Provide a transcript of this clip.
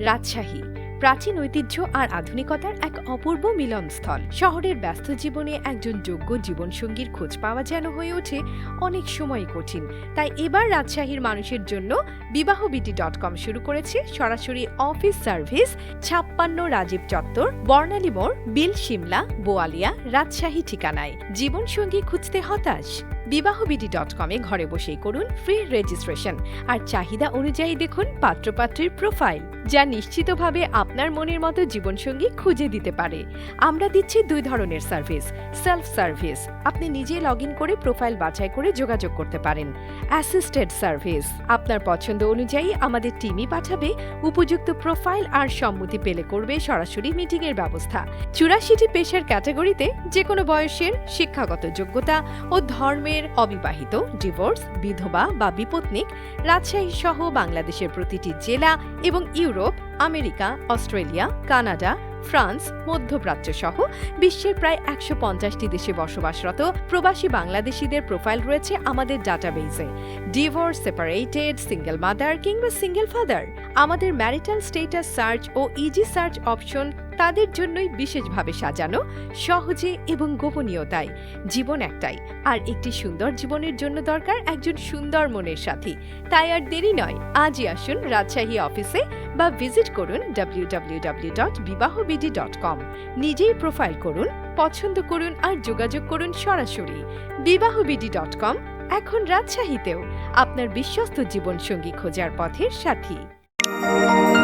রাজশাহী। প্রাচীন ঐতিহ্য আর আধুনিকতার এক অপূর্ব মিলনস্থল। শহরের ব্যস্ত জীবনে একজন যোগ্য জীবনসঙ্গীর খোঁজ পাওয়া যেন হয়ে ওঠে অনেক সময় কঠিন। তাই এবার রাজশাহীর মানুষের জন্য বিবাহবিটি ডট কম শুরু করেছে সরাসরি অফিস সার্ভিস ছাপ্পান্ন রাজীব চত্বর, বর্ণালী মোড়, বিল সিমলা বোয়ালিয়া, রাজশাহী ঠিকানায়। জীবনসঙ্গী খুঁজতে হতাশ? বিবাহবিডি ডট কমে ঘরে বসেই করুন ফ্রি রেজিস্ট্রেশন আর চাহিদা অনুযায়ী দেখুন পাত্রপাত্রীর প্রোফাইল যা নিশ্চিতভাবে আপনার মনের মতো জীবনসঙ্গী খুঁজে দিতে পারে। আমরা দিচ্ছি দুই ধরনের সার্ভিস সেলফ সার্ভিস আপনি নিজে লগ ইন করে প্রোফাইল বাছাই করে যোগাযোগ করতে পারেন। অ্যাসিস্টেড সার্ভিস আপনার পছন্দ অনুযায়ী আমাদের টিমই পাঠাবে, উপযুক্ত প্রোফাইল আর সম্মতি পেলে করবে সরাসরি মিটিংয়ের ব্যবস্থা। চুরাশিটি পেশার ক্যাটাগরিতে যে কোনো বয়সের, শিক্ষাগত যোগ্যতা ও ধর্মের অবিবাহিত, ডিভোর্স, বিধবা বা বিপত্নিক রাজশাহী সহ বাংলাদেশের প্রতিটি জেলা এবং Europe, America, Australia, Canada, France, মধ্যপ্রাচ্য সহ বিশ্বের প্রায় একশো পঞ্চাশটি দেশে বসবাসরত প্রবাসী বাংলাদেশিদের প্রোফাইল রয়েছে আমাদের ডাটাবেসে ডিভোর্স, সেপারেটেড, সিঙ্গেল মাদার কিংবা সিঙ্গেল ফাদার। আমাদের ম্যারিটাল স্টেটাস সার্চ ও ইজি সার্চ অপশন তাদের জন্যই বিশেষভাবে সাজানো, সহজে এবং গোপনীয়তায়। জীবন একটাই, আর একটি সুন্দর জীবনের জন্য দরকার একজন সুন্দর মনের সাথী। তাই আর দেরি নয়, আজই আসুন রাজশাহী অফিসে বা ভিজিট করুন কম নিজেই প্রোফাইল করুন, পছন্দ করুন আর যোগাযোগ করুন সরাসরি। বিবাহবিডি ডট কম এখন রাজশাহীতেও। আপনার বিশ্বস্ত জীবনসঙ্গী খোঁজার পথের সাথী। Música